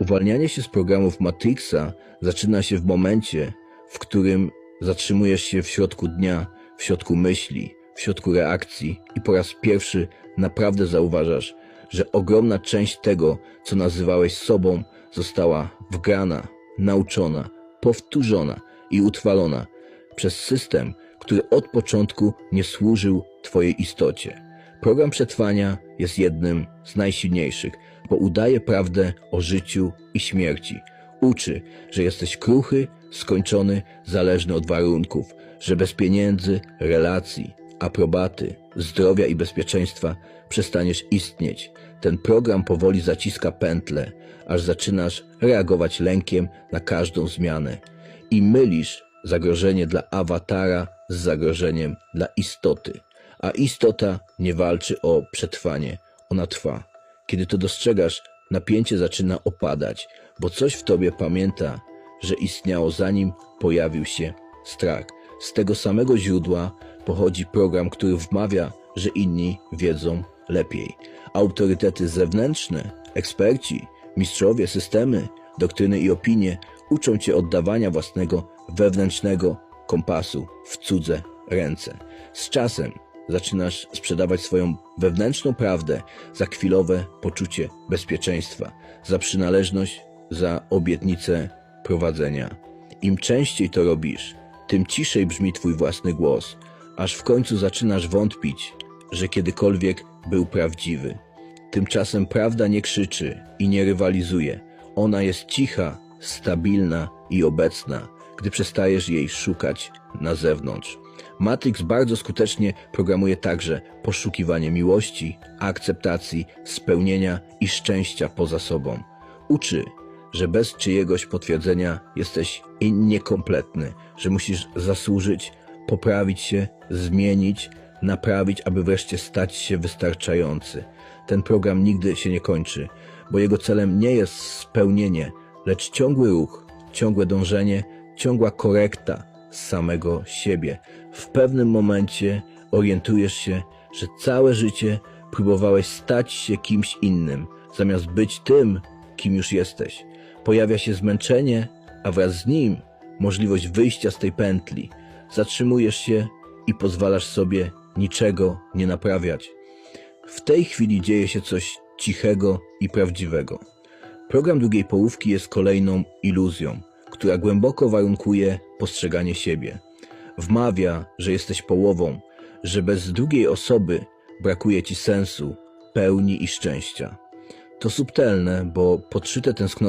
Uwalnianie się z programów Matrixa zaczyna się w momencie, w którym zatrzymujesz się w środku dnia, w środku myśli, w środku reakcji i po raz pierwszy naprawdę zauważasz, że ogromna część tego, co nazywałeś sobą, została wgrana, nauczona, powtórzona i utrwalona przez system, który od początku nie służył Twojej istocie. Program przetrwania jest jednym z najsilniejszych, bo udaje prawdę o życiu i śmierci. Uczy, że jesteś kruchy, skończony, zależny od warunków, że bez pieniędzy, relacji, aprobaty, zdrowia i bezpieczeństwa przestaniesz istnieć. Ten program powoli zaciska pętle, aż zaczynasz reagować lękiem na każdą zmianę i mylisz zagrożenie dla awatara z zagrożeniem dla istoty. A istota nie walczy o przetrwanie, ona trwa. Kiedy to dostrzegasz, napięcie zaczyna opadać, bo coś w tobie pamięta, że istniało zanim pojawił się strach. Z tego samego źródła pochodzi program, który wmawia, że inni wiedzą lepiej. Autorytety zewnętrzne, eksperci, mistrzowie, systemy, doktryny i opinie uczą cię oddawania własnego wewnętrznego kompasu w cudze ręce. Z czasem zaczynasz sprzedawać swoją wewnętrzną prawdę za chwilowe poczucie bezpieczeństwa, za przynależność, za obietnicę prowadzenia. Im częściej to robisz, tym ciszej brzmi twój własny głos, aż w końcu zaczynasz wątpić, że kiedykolwiek był prawdziwy. Tymczasem prawda nie krzyczy i nie rywalizuje. Ona jest cicha, stabilna i obecna, gdy przestajesz jej szukać na zewnątrz. Matrix bardzo skutecznie programuje także poszukiwanie miłości, akceptacji, spełnienia i szczęścia poza sobą. Uczy, że bez czyjegoś potwierdzenia jesteś niekompletny, że musisz zasłużyć, poprawić się, zmienić, naprawić, aby wreszcie stać się wystarczający. Ten program nigdy się nie kończy, bo jego celem nie jest spełnienie, lecz ciągły ruch, ciągłe dążenie, ciągła korekta samego siebie. W pewnym momencie orientujesz się, że całe życie próbowałeś stać się kimś innym, zamiast być tym, kim już jesteś. Pojawia się zmęczenie, a wraz z nim możliwość wyjścia z tej pętli. Zatrzymujesz się i pozwalasz sobie niczego nie naprawiać. W tej chwili dzieje się coś cichego i prawdziwego. Program drugiej połówki jest kolejną iluzją, która głęboko warunkuje postrzeganie siebie. Wmawia, że jesteś połową, że bez drugiej osoby brakuje ci sensu, pełni i szczęścia. To subtelne, bo podszyte tęsknoty